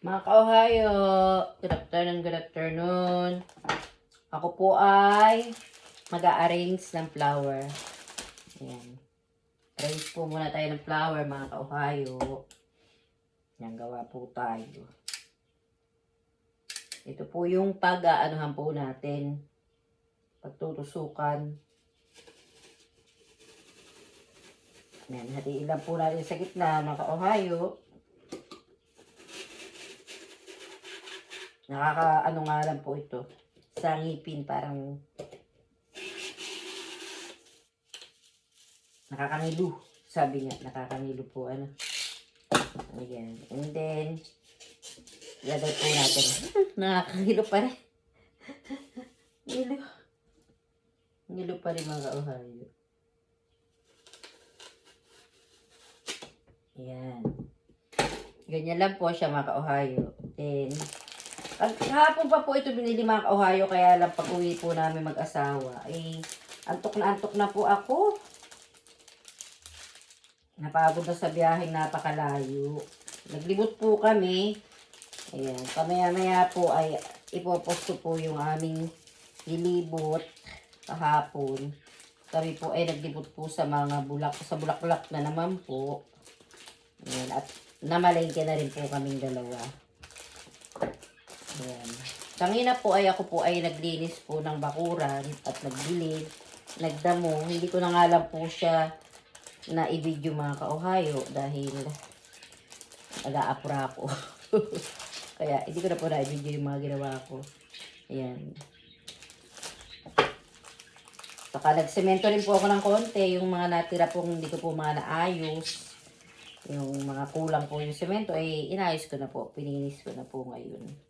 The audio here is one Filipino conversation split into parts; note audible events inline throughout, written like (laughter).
Mga ka-Ohio, good afternoon, good afternoon. Ako po ay mag-a-arrange ng flower. Ayan. Arrange po muna tayo ng flower, mga ka-Ohio. Yan, gawa po tayo. Ito po yung pag-aanuhan po natin. Pagtutusukan. Yan, hatiin lang po natin sa gitna, mga ka-Ohio. Nakaka, ano nga lang po ito. Sa ngipin, parang nakakangilo. Sabi niya, nakakangilo po, ano. Ayan. And then, lagay po natin. (laughs) nakakangilo pa rin. Ngilo. Ngilo pa rin mga kauhayo. Ayan. Ganyan lang po siya mga ka-Ohio. Then, pag hapon pa po ito binili mga ka-Ohio, kaya lang pag uwi po namin mag-asawa, eh, antok na antok na po ako. Napagod na sa biyaheng napakalayo. Naglibot po kami. Ayan, pamaya-maya po ay ipoposto po yung aming nilibot kahapon. Kami po ay naglibot po sa mga bulak, sa bulaklak na naman po. Ayan, at namalengke na rin po kaming dalawa. Ayan. Kanina po ay ako po ay naglinis po ng bakuran at nagbilid, nagdamo. Hindi ko na nga lang po siya na i-video mga ka-Ohio dahil nag-aapura ako. (laughs) Kaya hindi ko na po na i-video yung mga ginawa ko. Ayan. Saka nagsemento rin po ako ng konti. Yung mga natira pong hindi ko po mga naayos. Yung mga kulang po yung semento, ay inayos ko na po. Pininis ko na po ngayon.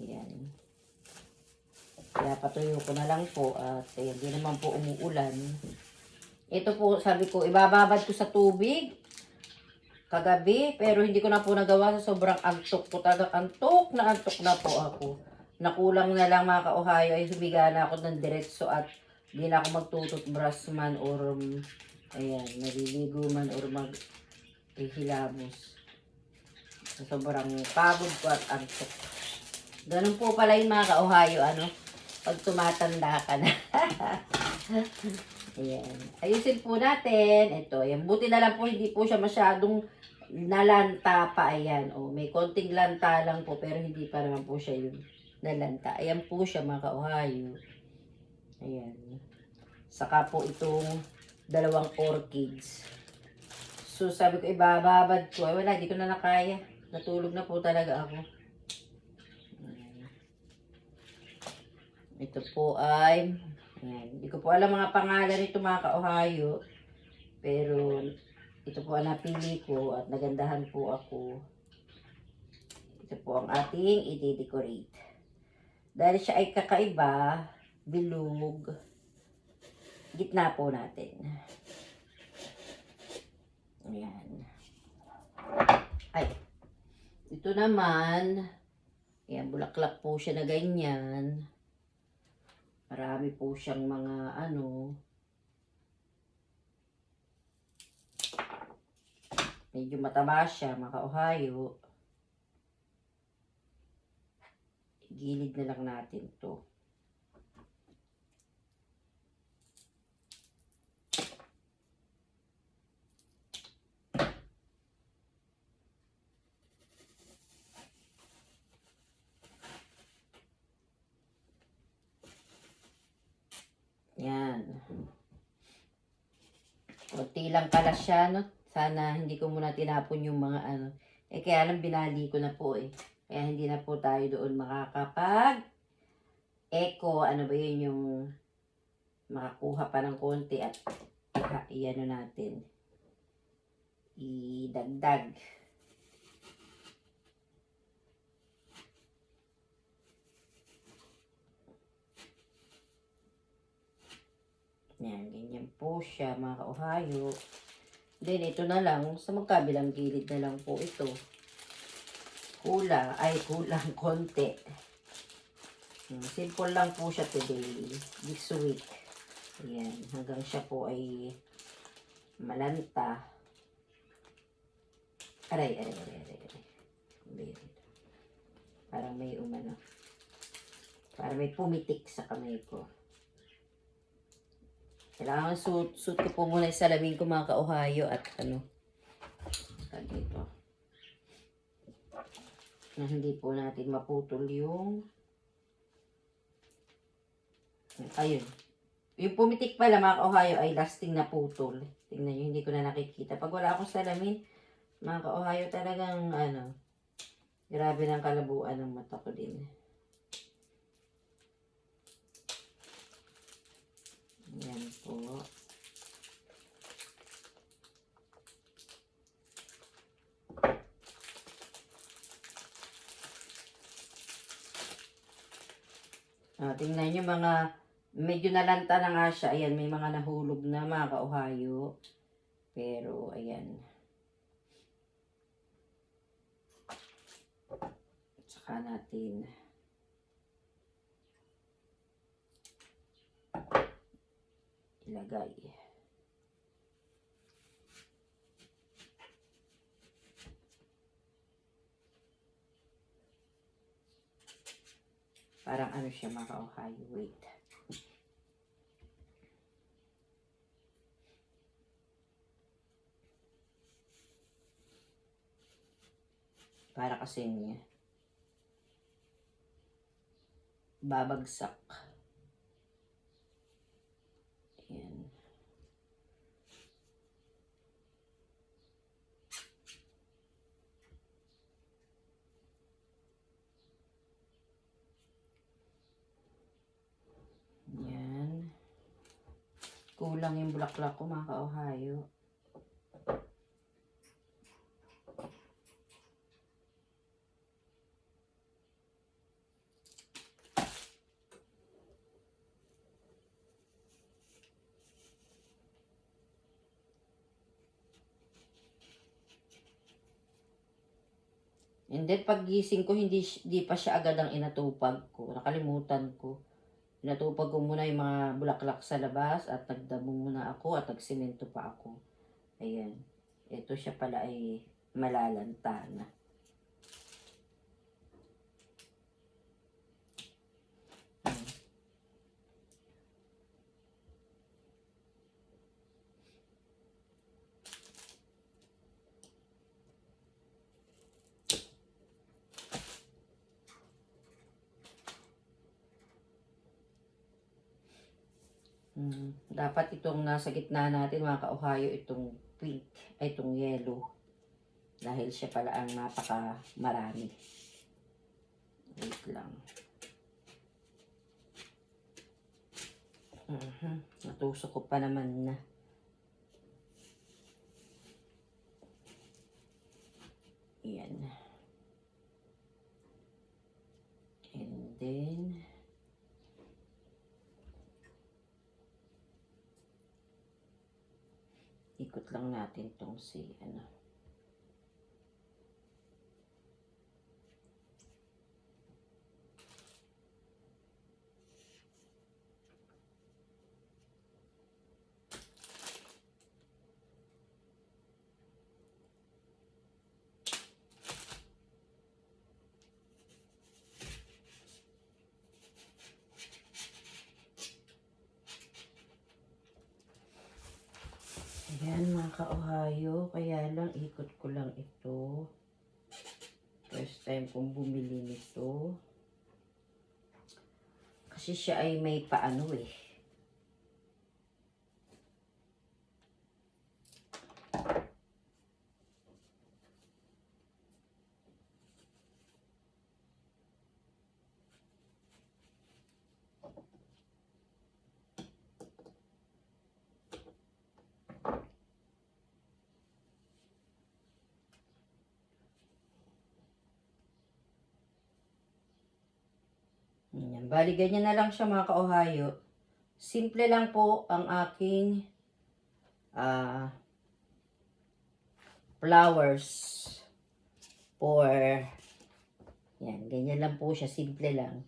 Ayan. Kaya patuyo ko na lang po at ayan, di naman po umuulan. Ito po, sabi ko, ibababad ko sa tubig kagabi, pero hindi ko na po nagawa sa sobrang antok ko. Talagang antok na antok na po ako. Nakulang na lang mga ka-Ohio ay humiga na ako ng diretso at di na ako magtututbrush man or um, ayan, naliligo man or mag. Sa sobrang pagod ko at antok. Ganun po pala yung mga ka-Ohio, ano, pag tumatanda ka na. (laughs) Ayan. Ayusin po natin. Ito, ayan. Buti na lang po, hindi po siya masyadong nalanta pa. Ayan. O, may konting lanta lang po, pero hindi pa naman po siya yung nalanta. Ayan po siya, mga ka-Ohio. Ayan. Saka po itong dalawang orchids. So, sabi ko, ibababad ko. Ay, wala, di ko na nakaya. Natulog na po talaga ako. Ayan. Ito po ay, ayan, hindi ko po alam mga pangalan nito mga ka-Ohio. Pero, ito po ang napili ko at nagandahan po ako. Ito po ang ating i-decorate. Dahil siya ay kakaiba, bilog, gitna po natin. Ayan. Ay. Ito naman, ayan, bulaklak po siya na ganyan. Marami po siyang mga ano, medyo mataba siya, mga ka-Ohio. Gilid na lang natin to. Yan. Kunti lang pala siya, no? Sana hindi ko muna tinapon yung mga ano. Eh, kaya lang binali ko na po eh. Kaya hindi na po tayo doon makakapag echo. Ano ba yun yung makakuha pa ng konti at iha, iano natin. Idagdag. Yan, ganyan po siya mga ka-Ohio. Then, ito na lang, sa magkabilang gilid na lang po ito. Kula, ay kulang (laughs) konti. Hmm, Simple lang po siya today, this week. Ayan, hanggang siya po ay malanta. Aray, aray, aray, aray. aray. Aray, aray. para may umano. Para may pumitik sa kamay ko. Kailangan suit, suit ko po muna yung salamin ko mga ka-Ohio at ano. Dito. Na hindi po natin maputol yung ayun. Yung pumitik pala mga ka-Ohio ay lasting na putol. Tingnan nyo, hindi ko na nakikita. Pag wala akong salamin, mga ka-Ohio talagang ano, grabe ng kalabuan ng mata ko din. Yan po. Ah, tingnan nyo mga medyo nalanta na nga siya. Ayan, may mga nahulog na mga ka-Ohio. Pero, ayan. Tsaka natin. Ilagay. Parang ano siya mga ka-Ohio. Wait. Para kasing babagsak. Ayan. Ayan. Kulang yung bulaklak ko mga ka-Ohio. And then paggising ko, hindi, hindi pa siya agad ang inatupag ko. Nakalimutan ko. Inatupag ko muna yung mga bulaklak sa labas at nagdamo muna ako at nagsimento pa ako. Ayan. Ito siya pala ay malalanta na. Mm, dapat itong nasa gitna natin mga ka-Ohio, itong pink, itong yellow. Dahil siya pala ang napaka marami. Wait lang. Mhm. Natusok ko pa naman na. Yan. And then, ikot lang natin tong si ano. Ayan mga ka-Ohio, kaya lang ikot ko lang ito. First time kong bumili nito. Kasi siya ay may paano eh. Ayan. Bali, ganyan na lang siya mga ka-Ohio. Simple lang po ang aking ah flowers for yan, ganyan lang po siya. Simple lang.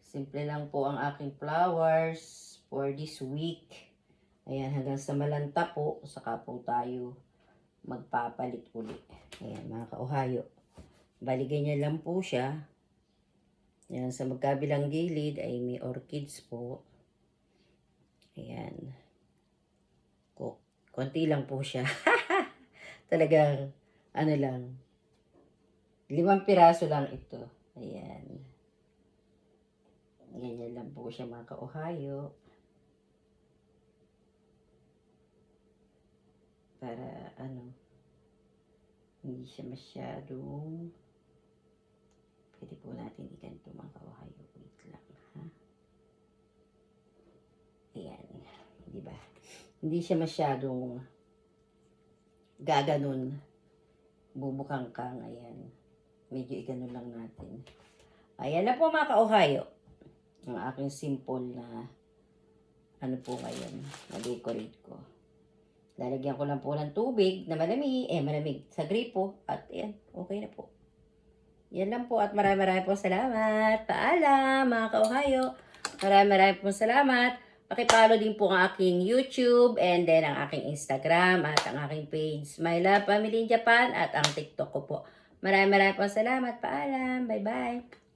Simple lang po ang aking flowers for this week. Ayan, hanggang sa malanta po, saka po tayo magpapalit uli. Ayan, mga ka-Ohio. Bali, ganyan lang po siya. Yan, sa magkabilang gilid ay may orchids po. Ayan. Ko, konti lang po siya. (laughs) Talagang, ano lang, limang piraso lang ito. Ayan. Ganyan lang po siya mga ka-Ohio. Para, ano, hindi siya masyadong pwede po natin iganto mga ka-Ohio. Wait lang, ha? Ayan. Di ba? Hindi siya masyadong gaganon. Bubukang kang. Ayan. Medyo iganon lang natin. Ayan na po mga ka-Ohio. Ang aking simple na ano po ngayon. Na-decorate ko. Lalagyan ko lang po ng tubig na malamig. Eh, malamig. Sa gripo. At ayan. Okay na po. Yan lang po. At maraming maraming po salamat. Paalam mga ka-Ohio. Maraming maraming po salamat. Pakipollow din po ang aking YouTube and then ang aking Instagram at ang aking page My Love Family in Japan at ang TikTok ko po. Maraming maraming po salamat. Paalam. Bye-bye.